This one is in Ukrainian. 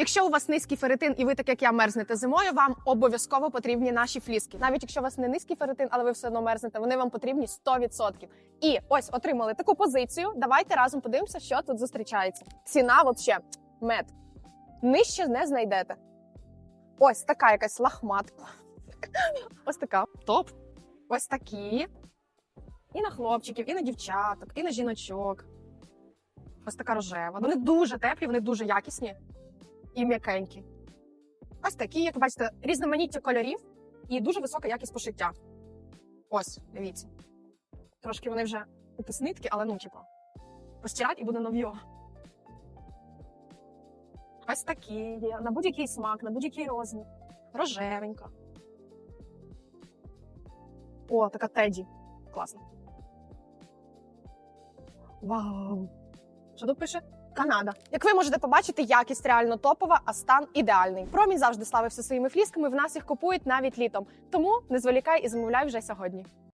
Якщо у вас низький ферритин і ви так як я мерзнете зимою, вам обов'язково потрібні наші фліски. Навіть якщо у вас не низький ферритин, але ви все одно мерзнете, вони вам потрібні 100%. І ось отримали таку позицію. Давайте разом подивимося, що тут зустрічається. Ціна вообще мед. Нижче не знайдете. Ось така якась лахматка. Ось така. Топ. Ось такі. І на хлопчиків, і на дівчаток, і на жіночок. Ось така рожева. Вони дуже теплі, вони дуже якісні і м'якенькі. Ось такі, як бачите, різноманіття кольорів і дуже висока якість пошиття. Ось, дивіться. Трошки вони вже уписнитки, але ну, типу, постирать і буде нов'йо. Ось такі є. На будь-який смак, на будь-який розмір. Рожевенька. О, така теді. Класно. Вау! Що тут пише? Канада. Як ви можете побачити, якість реально топова, а стан ідеальний. Промінь завжди славився своїми флісками. В нас їх купують навіть літом. Тому не зволікай і замовляй вже сьогодні.